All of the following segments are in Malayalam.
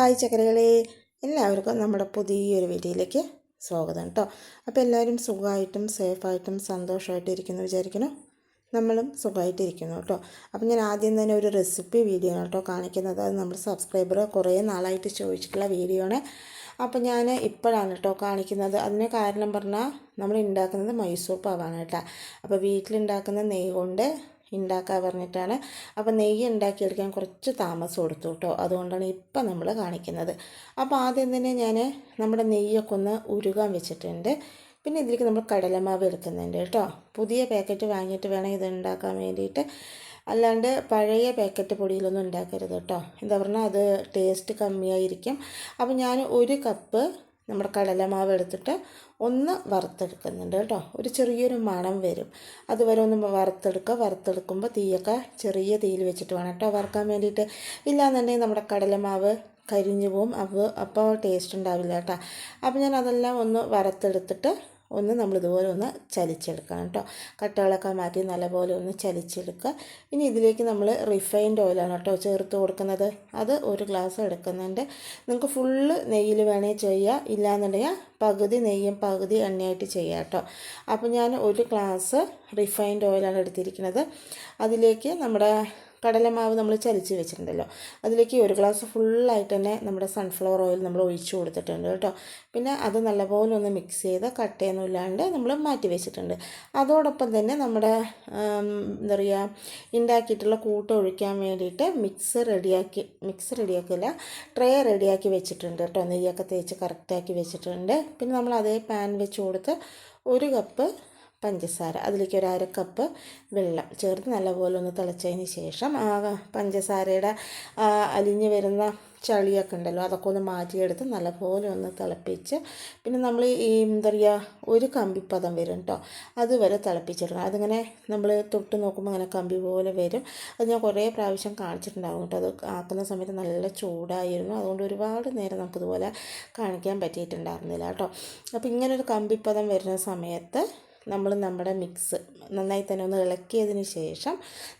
ഹായ് ചക്കരകളെ എല്ലാവർക്കും നമ്മുടെ പുതിയൊരു വീഡിയോയിലേക്ക് സ്വാഗതം കേട്ടോ അപ്പോൾ എല്ലാവരും സുഖമായിട്ടും സേഫായിട്ടും സന്തോഷമായിട്ടും ഇരിക്കുന്നു വിചാരിക്കണം നമ്മളും സുഖമായിട്ടിരിക്കുന്നു കേട്ടോ അപ്പം ഞാൻ ആദ്യം തന്നെ ഒരു റെസിപ്പി വീഡിയോ ആണ് കേട്ടോ കാണിക്കുന്നത്. അത് നമ്മൾ സബ്സ്ക്രൈബർ കുറേ നാളായിട്ട് ചോദിച്ചിട്ടുള്ള വീഡിയോ ആണ്. അപ്പോൾ ഞാൻ ഇപ്പോഴാണ് കേട്ടോ കാണിക്കുന്നത്. അതിന് കാരണം പറഞ്ഞാൽ നമ്മൾ ഉണ്ടാക്കുന്നത് മൈസൂർ പാവാണ് കേട്ടോ അപ്പോൾ വീട്ടിലുണ്ടാക്കുന്ന നെയ് കൊണ്ട് ഉണ്ടാക്കാൻ പറഞ്ഞിട്ടാണ്. അപ്പോൾ നെയ്യ് ഉണ്ടാക്കിയെടുക്കാൻ കുറച്ച് താമസം കൊടുത്തു കേട്ടോ. അതുകൊണ്ടാണ് ഇപ്പം നമ്മൾ കാണിക്കുന്നത്. അപ്പോൾ ആദ്യം തന്നെ ഞാൻ നമ്മുടെ നെയ്യൊക്കെ ഒന്ന് ഉരുകാൻ വെച്ചിട്ടുണ്ട്. പിന്നെ ഇതിലേക്ക് നമ്മൾ കടലമാവ് എടുക്കുന്നുണ്ട് കേട്ടോ. പുതിയ പാക്കറ്റ് വാങ്ങിയിട്ട് വേണം ഇത് ഉണ്ടാക്കാൻ വേണ്ടിയിട്ട്. അല്ലാണ്ട് പഴയ പാക്കറ്റ് പൊടിയിലൊന്നും ഉണ്ടാക്കരുത് കേട്ടോ. എന്താ പറഞ്ഞാൽ അത് ടേസ്റ്റ് കമ്മിയായിരിക്കും. അപ്പോൾ ഞാൻ ഒരു കപ്പ് നമ്മുടെ കടലമാവ് എടുത്തിട്ട് ഒന്ന് വറുത്തെടുക്കുന്നുണ്ട് കേട്ടോ. ഒരു ചെറിയൊരു മണം വരും. അതുവരെ ഒന്ന് വറുത്തെടുക്കുക. വറുത്തെടുക്കുമ്പോൾ തീയൊക്കെ ചെറിയ തീയിൽ വെച്ചിട്ട് വേണം കേട്ടോ വറുക്കാൻ വേണ്ടിയിട്ട്. ഇല്ലാന്നുണ്ടെങ്കിൽ നമ്മുടെ കടലമാവ് കരിഞ്ഞു പോവും. അപ്പോൾ അപ്പോൾ ടേസ്റ്റ് ഉണ്ടാവില്ല കേട്ടോ. അപ്പോൾ ഞാൻ അതെല്ലാം ഒന്ന് വറുത്തെടുത്തിട്ട് ഒന്ന് നമ്മൾ ഇതുപോലെ ഒന്ന് ചലിച്ചെടുക്കണം കേട്ടോ. കട്ടകളൊക്കെ മാറ്റി നല്ലപോലെ ഒന്ന് ചലിച്ചെടുക്കുക. ഇനി ഇതിലേക്ക് നമ്മൾ റിഫൈൻഡ് ഓയിലാണ് കേട്ടോ ചേർത്ത് കൊടുക്കുന്നത്. അത് ഒരു ഗ്ലാസ് എടുക്കുന്നുണ്ട്. നിങ്ങൾക്ക് ഫുള്ള് നെയ്യിൽ വേണേൽ ചെയ്യുക ഇല്ലാന്നുണ്ടെങ്കിൽ പകുതി നെയ്യും പകുതി എണ്ണയായിട്ട് ചെയ്യാം കേട്ടോ. അപ്പോൾ ഞാൻ ഒരു ഗ്ലാസ് റിഫൈൻഡ് ഓയിലാണ് എടുത്തിരിക്കുന്നത്. അതിലേക്ക് നമ്മുടെ കടലമാവ് നമ്മൾ ചലിച്ച് വെച്ചിട്ടുണ്ടല്ലോ. അതിലേക്ക് ഒരു ഗ്ലാസ് ഫുള്ളായിട്ട് തന്നെ നമ്മുടെ സൺഫ്ലവർ ഓയിൽ നമ്മൾ ഒഴിച്ചു കൊടുത്തിട്ടുണ്ട് കേട്ടോ. പിന്നെ അത് നല്ലപോലെ ഒന്ന് മിക്സ് ചെയ്ത് കട്ടയൊന്നും ഇല്ലാണ്ട് നമ്മൾ മാറ്റി വെച്ചിട്ടുണ്ട്. അതോടൊപ്പം തന്നെ നമ്മുടെ എന്താ പറയുക ഉണ്ടാക്കിയിട്ടുള്ള കൂട്ട് ഒഴിക്കാൻ വേണ്ടിയിട്ട് മിക്സ് റെഡിയാക്കി മിക്സ് റെഡിയാക്കില്ല ട്രേ റെഡിയാക്കി വെച്ചിട്ടുണ്ട് കേട്ടോ. നെയ്യൊക്കെ തേച്ച് കറക്റ്റാക്കി വെച്ചിട്ടുണ്ട്. പിന്നെ നമ്മൾ അതേ പാൻ വെച്ച് കൊടുത്ത് ഒരു കപ്പ് പഞ്ചസാര. അതിലേക്ക് ഒരു അര കപ്പ് വെള്ളം ചേർത്ത് നല്ലപോലെ ഒന്ന് തിളച്ചതിന് ശേഷം ആ പഞ്ചസാരയുടെ അലിഞ്ഞു വരുന്ന ചളിയൊക്കെ ഉണ്ടല്ലോ അതൊക്കെ ഒന്ന് മാറ്റിയെടുത്ത് നല്ലപോലെ ഒന്ന് തിളപ്പിച്ച് പിന്നെ നമ്മൾ ഈ എന്താ പറയുക ഒരു കമ്പിപ്പദം വരും കേട്ടോ അതുവരെ തിളപ്പിച്ചെടുക്കണം. അതിങ്ങനെ നമ്മൾ തൊട്ട് നോക്കുമ്പോൾ അങ്ങനെ കമ്പി പോലെ വരും. അത് ഞാൻ കുറേ പ്രാവശ്യം കാണിച്ചിട്ടുണ്ടാകും കേട്ടോ അത് ആക്കുന്ന സമയത്ത് നല്ല ചൂടായിരുന്നു. അതുകൊണ്ട് ഒരുപാട് നേരം നമുക്കിതുപോലെ കാണിക്കാൻ പറ്റിയിട്ടുണ്ടായിരുന്നില്ല കേട്ടോ അപ്പോൾ ഇങ്ങനെ ഒരു കമ്പിപ്പദം വരുന്ന സമയത്ത് നമ്മൾ നമ്മുടെ മിക്സ് നന്നായി തന്നെ ഒന്ന് ഇളക്കിയതിന് ശേഷം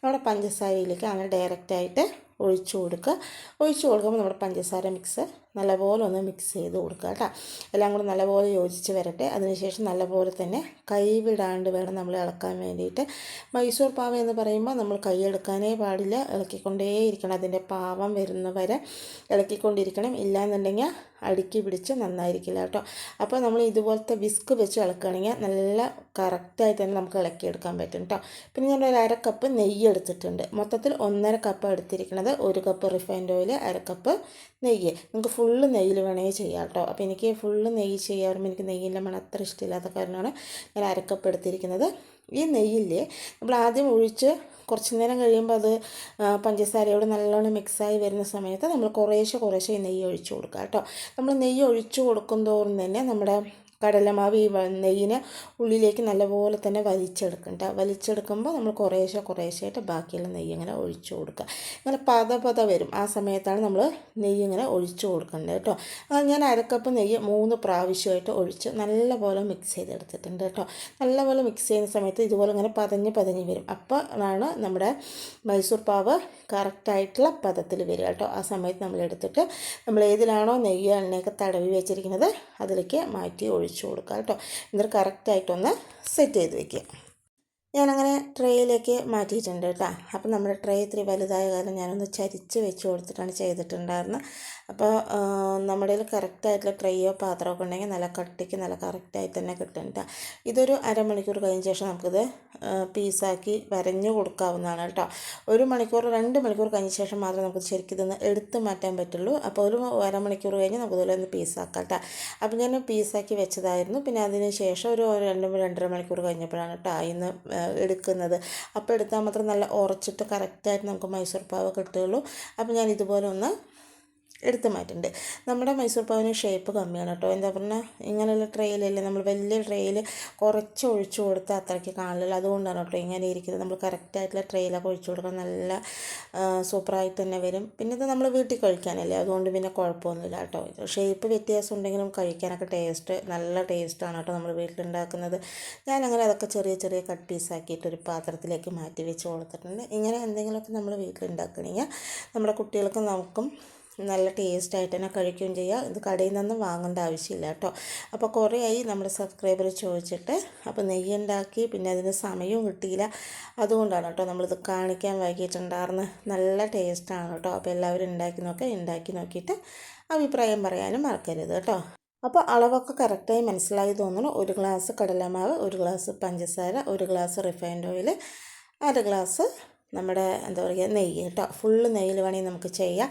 നമ്മുടെ പഞ്ചസാരയിലേക്ക് അങ്ങനെ ഡയറക്റ്റായിട്ട് ഒഴിച്ചു കൊടുക്കുക. ഒഴിച്ചു കൊടുക്കുമ്പോൾ നമ്മുടെ പഞ്ചസാര മിക്സ് നല്ലപോലെ ഒന്ന് മിക്സ് ചെയ്ത് കൊടുക്കുക കേട്ടോ. എല്ലാം കൂടെ നല്ലപോലെ യോജിച്ച് വരട്ടെ. അതിനുശേഷം നല്ലപോലെ തന്നെ കൈ വിടാണ്ട് വേണം നമ്മൾ ഇളക്കാൻ വേണ്ടിയിട്ട്. മൈസൂർ പാവ എന്ന് പറയുമ്പോൾ നമ്മൾ കൈ എടുക്കാനേ പാടില്ല. ഇളക്കിക്കൊണ്ടേയിരിക്കണം അതിന്റെ പാവം വരുന്നവരെ ഇളക്കിക്കൊണ്ടിരിക്കണം. ഇല്ലയെന്നുണ്ടെങ്കിൽ അടുക്കി പിടിച്ച് നന്നായിരിക്കില്ല കേട്ടോ. അപ്പോൾ നമ്മൾ ഇതുപോലത്തെ വിസ്ക് വെച്ച് ഇളക്കുകയാണെങ്കിൽ നല്ല കറക്റ്റായിട്ട് തന്നെ നമുക്ക് ഇളക്കിയെടുക്കാൻ പറ്റും കേട്ടോ. പിന്നെ ഞാൻ ഒരു അര കപ്പ് നെയ്യ് എടുത്തിട്ടുണ്ട്. മൊത്തത്തിൽ ഒന്നര കപ്പ് എടുത്തിരിക്കുന്നത് ഒരു കപ്പ് റിഫൈൻഡ് ഓയിൽ അര കപ്പ് നെയ്യ്. നിങ്ങൾക്ക് ഫുള്ള് നെയ്യിൽ വേണമെങ്കിൽ ചെയ്യാം കേട്ടോ. അപ്പോൾ എനിക്ക് ഫുള്ള് നെയ്യ് ചെയ്യാൻ വരുമ്പോൾ എനിക്ക് നെയ്യിന്റെ മണം അത്ര ഇഷ്ടമില്ലാത്ത കാരണമാണ് ഞാൻ അരക്കപ്പ് എടുത്തിരിക്കുന്നത്. ഈ നെയ്യില്ലേ നമ്മൾ ആദ്യം ഒഴിച്ച് കുറച്ച് നേരം കഴിയുമ്പോൾ അത് പഞ്ചസാരയോട് നല്ലോണം മിക്സായി വരുന്ന സമയത്ത് നമ്മൾ കുറേശ്ശെ കുറേശ്ശെ നെയ്യ് ഒഴിച്ച് കൊടുക്കുക കേട്ടോ. നമ്മൾ നെയ്യ് ഒഴിച്ച് കൊടുക്കും തോറും തന്നെ നമ്മുടെ കടലമാവ് ഈ നെയ്യിനെ ഉള്ളിലേക്ക് നല്ലപോലെ തന്നെ വലിച്ചെടുക്കണ്ട വലിച്ചെടുക്കുമ്പോൾ നമ്മൾ കുറേശ്ശെ കുറേശ്ശെയായിട്ട് ബാക്കിയുള്ള നെയ്യ് ഇങ്ങനെ ഒഴിച്ചു കൊടുക്കുക. ഇങ്ങനെ പത പത വരും. ആ സമയത്താണ് നമ്മൾ നെയ്യ് ഇങ്ങനെ ഒഴിച്ചു കൊടുക്കേണ്ടത് കേട്ടോ ഞാൻ അരക്കപ്പ് നെയ്യ് മൂന്ന് പ്രാവശ്യമായിട്ട് ഒഴിച്ച് നല്ലപോലെ മിക്സ് ചെയ്തെടുത്തിട്ടുണ്ട് കേട്ടോ നല്ലപോലെ മിക്സ് ചെയ്യുന്ന സമയത്ത് ഇതുപോലെ ഇങ്ങനെ പതഞ്ഞ് പതഞ്ഞ് വരും. അപ്പോൾ ആണ് നമ്മുടെ മൈസൂർ പാവ് കറക്റ്റായിട്ടുള്ള പദത്തിൽ വരിക കേട്ടോ ആ സമയത്ത് നമ്മൾ എടുത്തിട്ട് നമ്മൾ ഏതിലാണോ നെയ്യ് എണ്ണയൊക്കെ തടവി വെച്ചിരിക്കുന്നത് അതിലേക്ക് മാറ്റി ഒഴിച്ചു ഒഴിച്ചു കൊടുക്കുക കേട്ടോ. എന്നിട്ട് കറക്റ്റായിട്ടൊന്ന് സെറ്റ് ചെയ്ത് വെക്കുക ഞാനങ്ങനെ ട്രേയിലേക്ക് മാറ്റിയിട്ടുണ്ട് കേട്ടോ. അപ്പോൾ നമ്മുടെ ട്രേ ഇത്തിരി വലുതായ കാരണം ഞാനൊന്ന് ചരിച്ച് വെച്ച് കൊടുത്തിട്ടാണ് ചെയ്തിട്ടുണ്ടായിരുന്നത് അപ്പോൾ നമ്മുടെ കയ്യിൽ കറക്റ്റായിട്ടുള്ള ട്രേയോ പാത്രമൊക്കെ ഉണ്ടെങ്കിൽ നല്ല കട്ടിക്ക് നല്ല കറക്റ്റായി തന്നെ കിട്ടും കേട്ടോ. ഇതൊരു അരമണിക്കൂർ കഴിഞ്ഞ ശേഷം നമുക്കിത് പീസാക്കി വരഞ്ഞു കൊടുക്കാവുന്നതാണ് കേട്ടോ. ഒരു മണിക്കൂർ രണ്ട് മണിക്കൂർ കഴിഞ്ഞ ശേഷം മാത്രമേ നമുക്ക് ശരിക്കും ഇതൊന്ന് എടുത്ത് മാറ്റാൻ പറ്റുള്ളൂ. അപ്പോൾ ഒരു അരമണിക്കൂർ കഴിഞ്ഞ് നമുക്ക് ഇതുപോലെ ഒന്ന് പീസാക്കാം കേട്ടോ. അപ്പോൾ ഞാൻ പീസാക്കി വെച്ചതായിരുന്നു. പിന്നെ അതിന് ശേഷം ഒരു രണ്ട് രണ്ടര മണിക്കൂർ കഴിഞ്ഞപ്പോഴാണ് കേട്ടോ ഇന്ന് എടുക്കുന്നത്. അപ്പോൾ എടുത്താൽ മാത്രം നല്ല ഉറച്ചിട്ട് കറക്റ്റായിട്ട് നമുക്ക് മൈസൂർ പാവ് കിട്ടുകയുള്ളൂ. അപ്പോൾ ഞാൻ ഇതുപോലെ ഒന്ന് എടുത്ത് മാറ്റുന്നുണ്ട് നമ്മുടെ മൈസൂർ പാവിന് ഷേപ്പ് കമ്മിയാണ് കേട്ടോ. എന്താ പറഞ്ഞാൽ ഇങ്ങനെയുള്ള ട്രെയിലല്ലേ നമ്മൾ വലിയ ട്രെയിൽ കുറച്ച് ഒഴിച്ചു കൊടുത്താൽ അത്രയ്ക്ക് കാണില്ല അതുകൊണ്ടാണ് കേട്ടോ ഇങ്ങനെ ഇരിക്കുന്നത്. നമ്മൾ കറക്റ്റായിട്ടുള്ള ട്രെയിലൊക്കെ ഒഴിച്ചു കൊടുക്കാൻ നല്ല സൂപ്പറായിട്ട് തന്നെ വരും. പിന്നെ ഇത് നമ്മൾ വീട്ടിൽ കഴിക്കാനല്ലേ അതുകൊണ്ട് പിന്നെ കുഴപ്പമൊന്നുമില്ല കേട്ടോ. ഷേപ്പ് വ്യത്യാസം ഉണ്ടെങ്കിലും കഴിക്കാനൊക്കെ ടേസ്റ്റ് നല്ല ടേസ്റ്റാണ് കേട്ടോ നമ്മൾ വീട്ടിലുണ്ടാക്കുന്നത്. ഞാനങ്ങനെ അതൊക്കെ ചെറിയ ചെറിയ കട്ട് പീസാക്കിയിട്ട് ഒരു പാത്രത്തിലേക്ക് മാറ്റി വെച്ച് കൊടുത്തിട്ടുണ്ട്. ഇങ്ങനെ എന്തെങ്കിലുമൊക്കെ നമ്മൾ വീട്ടിലുണ്ടാക്കണമെങ്കിൽ നമ്മുടെ കുട്ടികൾക്കും നമുക്കും നല്ല ടേസ്റ്റ് ആയിട്ട് തന്നെ കഴിക്കുകയും ചെയ്യാം ഇത് കടയിൽ നിന്നൊന്നും വാങ്ങേണ്ട ആവശ്യമില്ല കേട്ടോ. അപ്പോൾ കുറേ ആയി നമ്മുടെ സബ്സ്ക്രൈബർ ചോദിച്ചിട്ട് അപ്പോൾ നെയ്യ് ഉണ്ടാക്കി പിന്നെ അതിന് സമയവും കിട്ടിയില്ല. അതുകൊണ്ടാണ് കേട്ടോ നമ്മളിത് കാണിക്കാൻ വൈകിട്ടുണ്ടായിരുന്നു നല്ല ടേസ്റ്റാണ് കേട്ടോ. അപ്പോൾ എല്ലാവരും ഉണ്ടാക്കി നോക്കുക ഉണ്ടാക്കി നോക്കിയിട്ട് അഭിപ്രായം പറയാനും മറക്കരുത് കേട്ടോ. അപ്പോൾ അളവൊക്കെ കറക്റ്റായി മനസ്സിലായി തോന്നുന്നു. ഒരു ഗ്ലാസ് കടലമാവ് ഒരു ഗ്ലാസ് പഞ്ചസാര ഒരു ഗ്ലാസ് റിഫൈൻഡ് ഓയിൽ അര ഗ്ലാസ് നമ്മുടെ എന്താ പറയുക നെയ്യ് കേട്ടോ. ഫുള്ള് നെയ്യിൽ വേണമെങ്കിൽ നമുക്ക് ചെയ്യാം.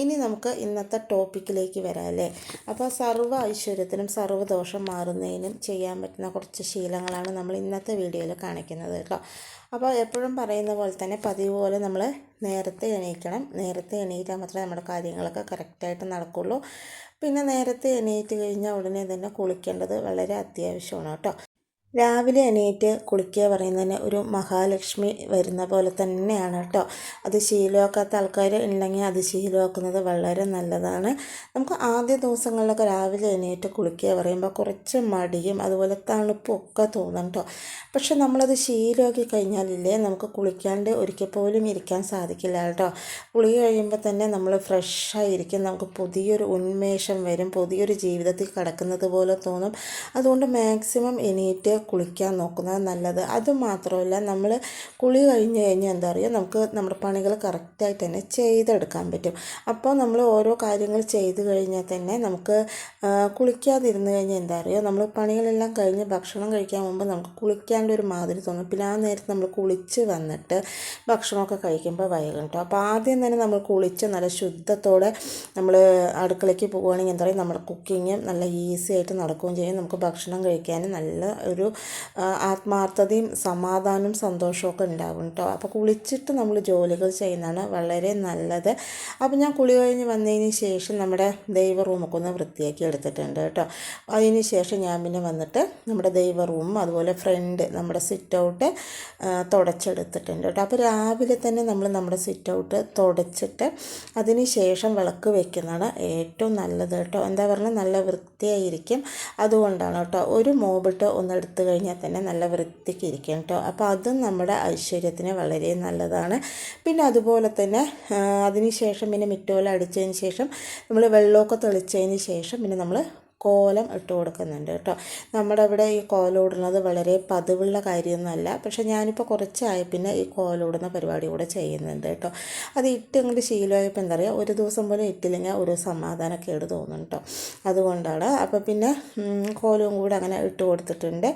ഇനി നമുക്ക് ഇന്നത്തെ ടോപ്പിക്കിലേക്ക് വരാം അല്ലേ? അപ്പോൾ സർവ ഐശ്വര്യത്തിനും സർവദോഷം മാറുന്നതിനും ചെയ്യാൻ പറ്റുന്ന കുറച്ച് ശീലങ്ങളാണ് നമ്മൾ ഇന്നത്തെ വീഡിയോയിൽ കാണിക്കുന്നത് കേട്ടോ. അപ്പോൾ എപ്പോഴും പറയുന്ന പോലെ തന്നെ പതിവ് പോലെ നമ്മൾ നേരത്തെ എണീക്കണം. നേരത്തെ എണീറ്റാൽ മാത്രമേ നമ്മുടെ കാര്യങ്ങളൊക്കെ കറക്റ്റായിട്ട് നടക്കുള്ളൂ. പിന്നെ നേരത്തെ എണീറ്റ് കഴിഞ്ഞാൽ ഉടനെ തന്നെ കുളിക്കേണ്ടത് വളരെ അത്യാവശ്യമാണ് കേട്ടോ. രാവിലെ എണീറ്റ് കുളിക്കുക പറയുന്നതിന് ഒരു മഹാലക്ഷ്മി വരുന്ന പോലെ തന്നെയാണ് കേട്ടോ. അത് ശീലമാക്കാത്ത ആൾക്കാർ ഉണ്ടെങ്കിൽ അത് ശീലമാക്കുന്നത് വളരെ നല്ലതാണ്. നമുക്ക് ആദ്യ ദിവസങ്ങളിലൊക്കെ രാവിലെ എണീറ്റ് കുളിക്കുക പറയുമ്പോൾ കുറച്ച് മടിയും അതുപോലെ തണുപ്പും ഒക്കെ തോന്നും കേട്ടോ. പക്ഷെ നമ്മളത് ശീലമാക്കി കഴിഞ്ഞാലില്ലേ നമുക്ക് കുളിക്കാണ്ട് ഒരിക്കൽ പോലും ഇരിക്കാൻ സാധിക്കില്ല കേട്ടോ. കുളി കഴിയുമ്പോൾ തന്നെ നമ്മൾ ഫ്രഷായിരിക്കും നമുക്ക് പുതിയൊരു ഉന്മേഷം വരും. പുതിയൊരു ജീവിതത്തിൽ കിടക്കുന്നത് പോലെ തോന്നും. അതുകൊണ്ട് മാക്സിമം എണീറ്റ് കുളിക്കാൻ നോക്കുന്നത് നല്ലത്. അതുമാത്രമല്ല നമ്മൾ കുളി കഴിഞ്ഞ് കഴിഞ്ഞാൽ എന്താ പറയുക നമുക്ക് നമ്മുടെ പണികൾ കറക്റ്റായി തന്നെ ചെയ്തെടുക്കാൻ പറ്റും. അപ്പോൾ നമ്മൾ ഓരോ കാര്യങ്ങൾ ചെയ്ത് കഴിഞ്ഞാൽ തന്നെ നമുക്ക് കുളിക്കാതിരുന്ന് കഴിഞ്ഞാൽ എന്താ പറയുക നമ്മൾ പണികളെല്ലാം കഴിഞ്ഞ് ഭക്ഷണം കഴിക്കാൻ മുമ്പ് നമുക്ക് കുളിക്കാണ്ട് ഒരു മാതിരി തോന്നും. പിന്നെ ആ നേരത്ത് നമ്മൾ കുളിച്ച് വന്നിട്ട് ഭക്ഷണമൊക്കെ കഴിക്കുമ്പോൾ വൈകും കേട്ടോ. അപ്പോൾ ആദ്യം തന്നെ നമ്മൾ കുളിച്ച് നല്ല ശുദ്ധത്തോടെ നമ്മൾ അടുക്കളയ്ക്ക് പോവുകയാണെങ്കിൽ എന്താ പറയുക നമ്മുടെ കുക്കിങ്ങും നല്ല ഈസി ആയിട്ട് നടക്കുകയും ചെയ്യും. നമുക്ക് ഭക്ഷണം കഴിക്കാനും നല്ല ഒരു ആ, ആത്മാർത്ഥതയും സമാധാനവും സന്തോഷമൊക്കെ ഉണ്ടാകും കേട്ടോ അപ്പോൾ കുളിച്ചിട്ട് നമ്മൾ ജോലികൾ ചെയ്യുന്നതാണ് വളരെ നല്ലത്. അപ്പോൾ ഞാൻ കുളി കഴിഞ്ഞ് വന്നതിന് ശേഷം നമ്മുടെ ദൈവ റൂമൊക്കെ ഒന്ന് വൃത്തിയാക്കി എടുത്തിട്ടുണ്ട് കേട്ടോ അതിന് ശേഷം ഞാൻ പിന്നെ വന്നിട്ട് നമ്മുടെ ദൈവ റൂം അതുപോലെ ഫ്രണ്ട് നമ്മുടെ സിറ്റ് ഔട്ട് തുടച്ചെടുത്തിട്ടുണ്ട് കേട്ടോ അപ്പോൾ രാവിലെ തന്നെ നമ്മൾ നമ്മുടെ സിറ്റ് ഔട്ട് തുടച്ചിട്ട് അതിന് ശേഷം വിളക്ക് വെക്കുന്നതാണ് ഏറ്റവും നല്ലത് കേട്ടോ എന്താ പറഞ്ഞാൽ നല്ല വൃത്തിയായിരിക്കും. അതുകൊണ്ടാണ് കേട്ടോ ഒരു മോബിട്ട് ഒന്ന് എടുത്തു കഴിഞ്ഞാൽ തന്നെ നല്ല വൃത്തിക്ക് ഇരിക്കും കേട്ടോ. അപ്പോൾ അതും നമ്മുടെ ഐശ്വര്യത്തിന് വളരെ നല്ലതാണ്. പിന്നെ അതുപോലെ തന്നെ അതിന് ശേഷം പിന്നെ മിറ്റോല അടിച്ചതിന് ശേഷം നമ്മൾ വെള്ളമൊക്കെ തെളിച്ചതിന് ശേഷം പിന്നെ നമ്മൾ കോലം ഇട്ട് കൊടുക്കുന്നുണ്ട് കേട്ടോ. നമ്മുടെ ഇവിടെ ഈ കോലം ഇടുന്നത് വളരെ പതിവുള്ള കാര്യമൊന്നുമല്ല. പക്ഷെ ഞാനിപ്പോൾ കുറച്ചായി പിന്നെ ഈ കോലം ഇടുന്ന പരിപാടി കൂടെ ചെയ്യുന്നുണ്ട് കേട്ടോ. അത് ഇട്ട് ഇങ്ങോട്ട് ശീലമായപ്പോൾ എന്താ പറയുക ഒരു ദിവസം പോലും ഇട്ടില്ലെങ്കിൽ ഒരു സമാധാനക്കേട് തോന്നും കേട്ടോ. അതുകൊണ്ടാണ്. അപ്പോൾ പിന്നെ കോലവും കൂടെ അങ്ങനെ ഇട്ട് കൊടുത്തിട്ടുണ്ട്.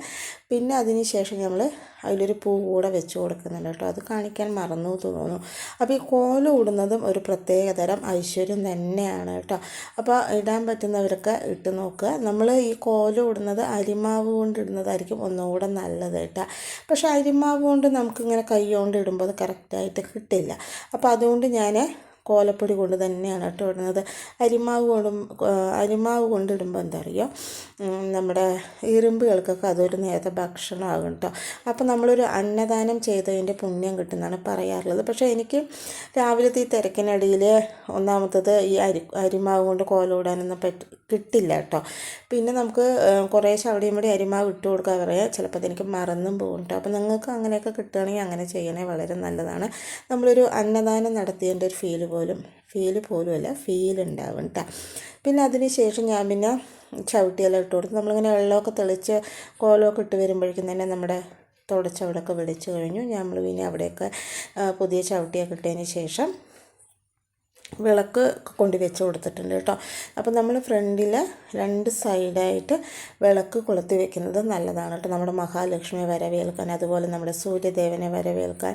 പിന്നെ അതിന് ശേഷം നമ്മൾ അതിലൊരു പൂ കൂടെ വെച്ച് കൊടുക്കുന്നുണ്ട് കേട്ടോ. അത് കാണിക്കാൻ മറന്നു തോന്നുന്നു. അപ്പോൾ ഈ കോലം ഇടുന്നതും ഒരു പ്രത്യേകതരം ഐശ്വര്യം തന്നെയാണ് കേട്ടോ. അപ്പോൾ ഇടാൻ പറ്റുന്നവരൊക്കെ ഇട്ട് നോക്കുക. നമ്മൾ ഈ കോലം ഇടുന്നത് അരിമാവ് കൊണ്ട് ഇടുന്നതായിരിക്കും ഒന്നുകൂടെ നല്ലത് കേട്ടോ. പക്ഷേ അരിമാവ് കൊണ്ട് നമുക്കിങ്ങനെ കൈ കൊണ്ട് ഇടുമ്പോൾ അത് കറക്റ്റായിട്ട് കിട്ടില്ല. അപ്പോൾ അതുകൊണ്ട് ഞാൻ കോലപ്പൊടി കൊണ്ട് തന്നെയാണ് കേട്ടോ ഇടുന്നത്. അരിമാവ് കൊണ്ടും അരിമാവ് കൊണ്ട് ഇടുമ്പോൾ എന്താ പറയുക നമ്മുടെ ഇരുമ്പുകൾക്കൊക്കെ അതൊരു നേരത്തെ ഭക്ഷണമാകും കേട്ടോ. അപ്പോൾ നമ്മളൊരു അന്നദാനം ചെയ്തതിന്റെ പുണ്യം കിട്ടുന്നതാണ് പറയാറുള്ളത്. പക്ഷേ എനിക്ക് രാവിലത്തെ ഈ തിരക്കിനിടയിൽ ഒന്നാമത്തത് ഈ അരി അരിമാവ് കൊണ്ട് കോലം ഇടാനൊന്നും പറ്റ കിട്ടില്ല കേട്ടോ. പിന്നെ നമുക്ക് കുറേശ്ശെ അവിടെയും ഇവിടെ അരിമാവ് ഇട്ട് കൊടുക്കാൻ പറയാം. ചിലപ്പോൾ അതെനിക്ക് മറന്നും പോകും കേട്ടോ. അപ്പോൾ നിങ്ങൾക്ക് അങ്ങനെയൊക്കെ കിട്ടുകയാണെങ്കിൽ അങ്ങനെ ചെയ്യണേ വളരെ നല്ലതാണ്. നമ്മളൊരു അന്നദാനം നടത്തിയതിന്റെ ഒരു ഫീൽ പോലും ഫീൽ പോലും അല്ല ഫീൽ ഉണ്ടാവും പിന്നെ അതിന് ശേഷം ഞാൻ പിന്നെ ചവിട്ടിയെല്ലാം ഇട്ട് കൊടുത്തു നമ്മളിങ്ങനെ വെള്ളമൊക്കെ തെളിച്ച് കോലമൊക്കെ ഇട്ട് വരുമ്പോഴേക്കും തന്നെ നമ്മുടെ തുടച്ചവിടെയൊക്കെ വിളിച്ചു കഴിഞ്ഞു. നമ്മൾ പിന്നെ അവിടെയൊക്കെ പുതിയ ചവിട്ടിയൊക്കെ ഇട്ടതിന് ശേഷം വിളക്ക് കൊണ്ട് വെച്ച് കൊടുത്തിട്ടുണ്ട് കേട്ടോ. അപ്പോൾ നമ്മൾ ഫ്രണ്ടിൽ രണ്ട് സൈഡായിട്ട് വിളക്ക് കൊളുത്തി വെക്കുന്നത് നല്ലതാണ് കേട്ടോ. നമ്മുടെ മഹാലക്ഷ്മിയെ വരവേൽക്കാൻ അതുപോലെ നമ്മുടെ സൂര്യദേവനെ വരവേൽക്കാൻ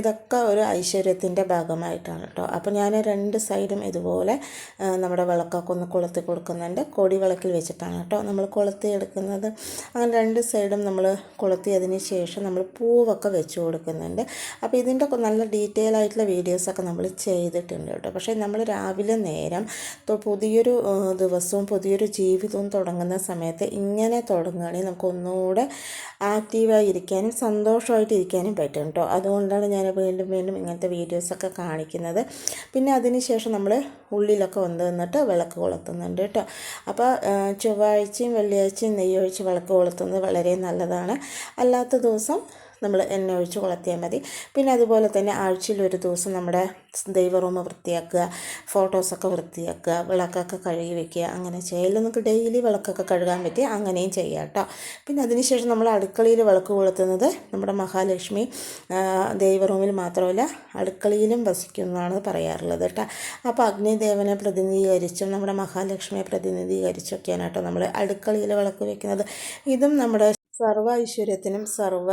ഇതൊക്കെ ഒരു ഐശ്വര്യത്തിന്റെ ഭാഗമായിട്ടാണ് കേട്ടോ. അപ്പോൾ ഞാൻ രണ്ട് സൈഡും ഇതുപോലെ നമ്മുടെ വിളക്കൊക്കെ ഒന്ന് കൊളുത്തി കൊടുക്കുന്നുണ്ട്. കൊടി വിളക്കിൽ വെച്ചിട്ടാണ് കേട്ടോ നമ്മൾ കൊളുത്തി എടുക്കുന്നത്. അങ്ങനെ രണ്ട് സൈഡും നമ്മൾ കൊളുത്തിയതിന് ശേഷം നമ്മൾ പൂവൊക്കെ വെച്ച് കൊടുക്കുന്നുണ്ട്. അപ്പോൾ ഇതിന്റെ നല്ല ഡീറ്റെയിൽ ആയിട്ടുള്ള വീഡിയോസൊക്കെ നമ്മൾ ചെയ്തിട്ടുണ്ട് കേട്ടോ. പക്ഷേ നമ്മൾ രാവിലെ നേരം പുതിയൊരു ദിവസവും പുതിയൊരു ജീവിതവും തുടങ്ങുന്ന സമയത്ത് ഇങ്ങനെ തുടങ്ങുകയാണെങ്കിൽ നമുക്ക് ഒന്നുകൂടെ ആക്റ്റീവായി ഇരിക്കാനും സന്തോഷമായിട്ട് ഇരിക്കാനും പറ്റും കേട്ടോ അതുകൊണ്ടാണ് ഞാൻ വീണ്ടും വീണ്ടും ഇങ്ങനത്തെ വീഡിയോസൊക്കെ കാണിക്കുന്നത്. പിന്നെ അതിനുശേഷം നമ്മൾ ഉള്ളിലൊക്കെ വന്ന് നിന്നിട്ട് വിളക്ക് കൊളുത്തുന്നുണ്ട് കേട്ടോ അപ്പോൾ ചൊവ്വാഴ്ചയും വെള്ളിയാഴ്ചയും നെയ്യൊഴിച്ച് വിളക്ക് കൊളുത്തുന്നത് വളരെ നല്ലതാണ്. അല്ലാത്ത ദിവസം നമ്മൾ എണ്ണ ഒഴിച്ച് കൊളത്തിയാൽ മതി. പിന്നെ അതുപോലെ തന്നെ ആഴ്ചയിൽ ഒരു ദിവസം നമ്മുടെ ദൈവറൂമ് വൃത്തിയാക്കുക ഫോട്ടോസൊക്കെ വൃത്തിയാക്കുക വിളക്കൊക്കെ കഴുകി വെക്കുക അങ്ങനെ ചെയ്യൽ നമുക്ക് ഡെയിലി വിളക്കൊക്കെ കഴുകാൻ പറ്റി അങ്ങനെയും ചെയ്യാം കേട്ടോ. പിന്നെ അതിനുശേഷം നമ്മൾ അടുക്കളയിൽ വിളക്ക് കൊളുത്തുന്നത് നമ്മുടെ മഹാലക്ഷ്മി ദൈവറൂമിൽ മാത്രമല്ല അടുക്കളയിലും വസിക്കുന്നതാണ് പറയാറുള്ളത് കേട്ടോ. അപ്പോൾ അഗ്നിദേവനെ പ്രതിനിധീകരിച്ചും നമ്മുടെ മഹാലക്ഷ്മിയെ പ്രതിനിധീകരിച്ചൊക്കെയാണ് കേട്ടോ നമ്മൾ അടുക്കളയിൽ വിളക്ക് വെക്കുന്നത്. ഇതും നമ്മുടെ സർവ ഐശ്വര്യത്തിനും സർവ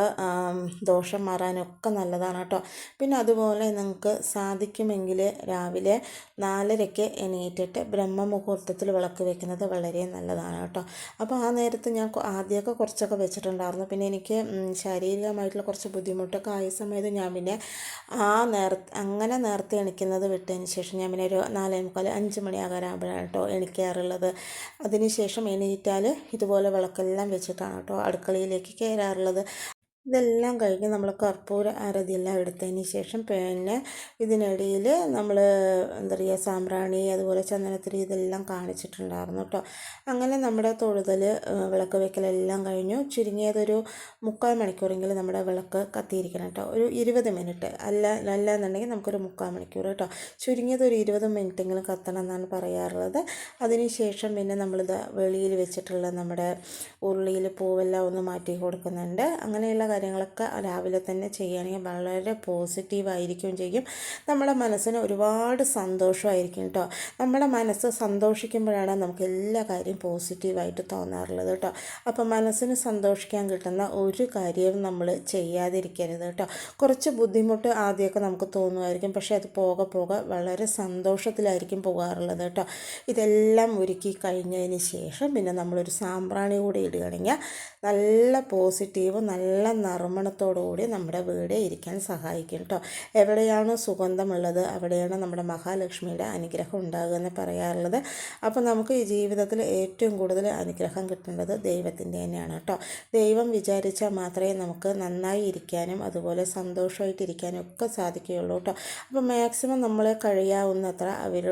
ദോഷം മാറാനൊക്കെ നല്ലതാണ് കേട്ടോ പിന്നെ അതുപോലെ നിങ്ങൾക്ക് സാധിക്കുമെങ്കിൽ രാവിലെ നാലരയ്ക്ക് എണീറ്റിട്ട് ബ്രഹ്മമുഹൂർത്തത്തിൽ വിളക്ക് വെക്കുന്നത് വളരെ നല്ലതാണ് കേട്ടോ അപ്പോൾ ആ നേരത്ത് ഞാൻ ആദ്യമൊക്കെ കുറച്ചൊക്കെ വെച്ചിട്ടുണ്ടായിരുന്നു. പിന്നെ എനിക്ക് ശാരീരികമായിട്ടുള്ള കുറച്ച് ബുദ്ധിമുട്ടൊക്കെ ആയ സമയത്ത് ഞാൻ പിന്നെ ആ നേര അങ്ങനെ നേരത്തെ എണിക്കുന്നത് വിട്ടതിന് ശേഷം ഞാൻ പിന്നെ ഒരു നാലേ മുക്കാൽ അഞ്ച് മണിയാകാറാകുമ്പോഴാണ് കേട്ടോ എണിക്കാറുള്ളത്. അതിന് ശേഷം എണീറ്റാൽ ഇതുപോലെ വിളക്കെല്ലാം വെച്ചിട്ടാണ് കേട്ടോ അടുക്കള അടുക്കളയിലേക്ക് കയറാറുള്ളത്. ഇതെല്ലാം കഴിഞ്ഞ് നമ്മൾ കർപ്പൂര ആരതിയെല്ലാം എടുത്തതിന് ശേഷം പിന്നെ ഇതിനിടയിൽ നമ്മൾ എന്താ പറയുക സാമ്പ്രാണി അതുപോലെ ചന്ദനത്തിരി ഇതെല്ലാം കാണിച്ചിട്ടുണ്ടായിരുന്നു കേട്ടോ അങ്ങനെ നമ്മുടെ തൊഴുതൽ വിളക്ക് വെക്കലെല്ലാം കഴിഞ്ഞു. ചുരുങ്ങിയതൊരു മുക്കാൽ മണിക്കൂറെങ്കിലും നമ്മുടെ വിളക്ക് കത്തിയിരിക്കണം കേട്ടോ ഒരു ഇരുപത് മിനിറ്റ്. അല്ല അല്ല എന്നുണ്ടെങ്കിൽ നമുക്കൊരു മുക്കാൽ മണിക്കൂർ കേട്ടോ ചുരുങ്ങിയത് ഒരു ഇരുപത് മിനിറ്റെങ്കിലും കത്തണം എന്നാണ് പറയാറുള്ളത്. അതിനുശേഷം പിന്നെ നമ്മളിത് വെളിയിൽ വെച്ചിട്ടുള്ള നമ്മുടെ ഉള്ളിയിൽ പൂവെല്ലാം ഒന്ന് മാറ്റി കൊടുക്കുന്നുണ്ട്. അങ്ങനെയുള്ള കാര്യങ്ങളൊക്കെ രാവിലെ തന്നെ ചെയ്യുകയാണെങ്കിൽ വളരെ പോസിറ്റീവായിരിക്കും ചെയ്യും. നമ്മുടെ മനസ്സിന് ഒരുപാട് സന്തോഷമായിരിക്കും കേട്ടോ. നമ്മുടെ മനസ്സ് സന്തോഷിക്കുമ്പോഴാണ് നമുക്ക് എല്ലാ കാര്യം പോസിറ്റീവായിട്ട് തോന്നാറുള്ളത് കേട്ടോ. അപ്പോൾ മനസ്സിന് സന്തോഷിക്കാൻ കിട്ടുന്ന ഒരു കാര്യവും നമ്മൾ ചെയ്യാതിരിക്കരുത് കേട്ടോ. കുറച്ച് ബുദ്ധിമുട്ട് ആദ്യമൊക്കെ നമുക്ക് തോന്നുമായിരിക്കും. പക്ഷേ അത് പോകെ പോകെ വളരെ സന്തോഷത്തിലായിരിക്കും പോകാറുള്ളത് കേട്ടോ. ഇതെല്ലാം ഒരുക്കി കഴിഞ്ഞതിന് ശേഷം പിന്നെ നമ്മളൊരു സാമ്പ്രാണി കൂടി ഇടുകയാണെങ്കിൽ നല്ല പോസിറ്റീവ് നല്ല നറുമണത്തോടുകൂടി നമ്മുടെ വീട് ഇരിക്കാൻ സഹായിക്കും കേട്ടോ എവിടെയാണോ സുഗന്ധമുള്ളത് അവിടെയാണ് നമ്മുടെ മഹാലക്ഷ്മിയുടെ അനുഗ്രഹം ഉണ്ടാകുക എന്ന് പറയാറുള്ളത്. അപ്പോൾ നമുക്ക് ഈ ജീവിതത്തിൽ ഏറ്റവും കൂടുതൽ അനുഗ്രഹം കിട്ടേണ്ടത് ദൈവത്തിന്റെ തന്നെയാണ് കേട്ടോ ദൈവം വിചാരിച്ചാൽ മാത്രമേ നമുക്ക് നന്നായി ഇരിക്കാനും അതുപോലെ സന്തോഷമായിട്ടിരിക്കാനും ഒക്കെ സാധിക്കുകയുള്ളൂ കേട്ടോ അപ്പോൾ മാക്സിമം നമ്മളെ കഴിയാവുന്നത്ര അവർ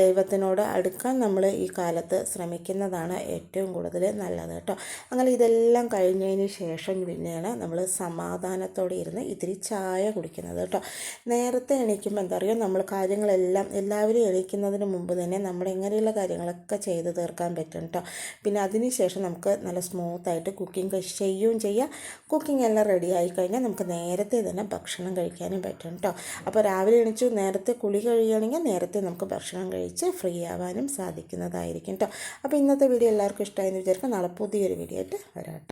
ദൈവത്തിനോട് അടുക്കാൻ നമ്മൾ ഈ കാലത്ത് ശ്രമിക്കുന്നതാണ് ഏറ്റവും കൂടുതൽ നല്ലത് കേട്ടോ അങ്ങനെ ഇതെല്ലാം കഴിഞ്ഞതിന് ശേഷം പിന്നെയാണ് നമ്മൾ സമാധാനത്തോടെ ഇരുന്ന് ഇത്തിരി ചായ കുടിക്കുന്നത് കേട്ടോ. നേരത്തെ എണീക്കുമ്പോൾ എന്താ പറയുക നമ്മൾ കാര്യങ്ങളെല്ലാം എല്ലാവരും എണീക്കുന്നതിന് മുമ്പ് തന്നെ നമ്മൾ എങ്ങനെയുള്ള കാര്യങ്ങളൊക്കെ ചെയ്ത് തീർക്കാൻ പറ്റും കേട്ടോ. പിന്നെ അതിനുശേഷം നമുക്ക് നല്ല സ്മൂത്തായിട്ട് കുക്കിംഗ് ചെയ്യുകയും ചെയ്യാം. കുക്കിംഗ് എല്ലാം റെഡി ആയി കഴിഞ്ഞാൽ നമുക്ക് നേരത്തെ തന്നെ ഭക്ഷണം കഴിക്കാനും പറ്റും കേട്ടോ. അപ്പോൾ രാവിലെ എണീച്ചു നേരത്തെ കുളി കഴിയുകയാണെങ്കിൽ നേരത്തെ നമുക്ക് ഭക്ഷണം കഴിച്ച് ഫ്രീ ആവാനും സാധിക്കുന്നതായിരിക്കും കേട്ടോ. അപ്പോൾ ഇന്നത്തെ വീഡിയോ എല്ലാവർക്കും ഇഷ്ടമായെന്ന് വിചാരിക്കാം നാളെ പുതിയൊരു വീഡിയോ ആയിട്ട് വരാം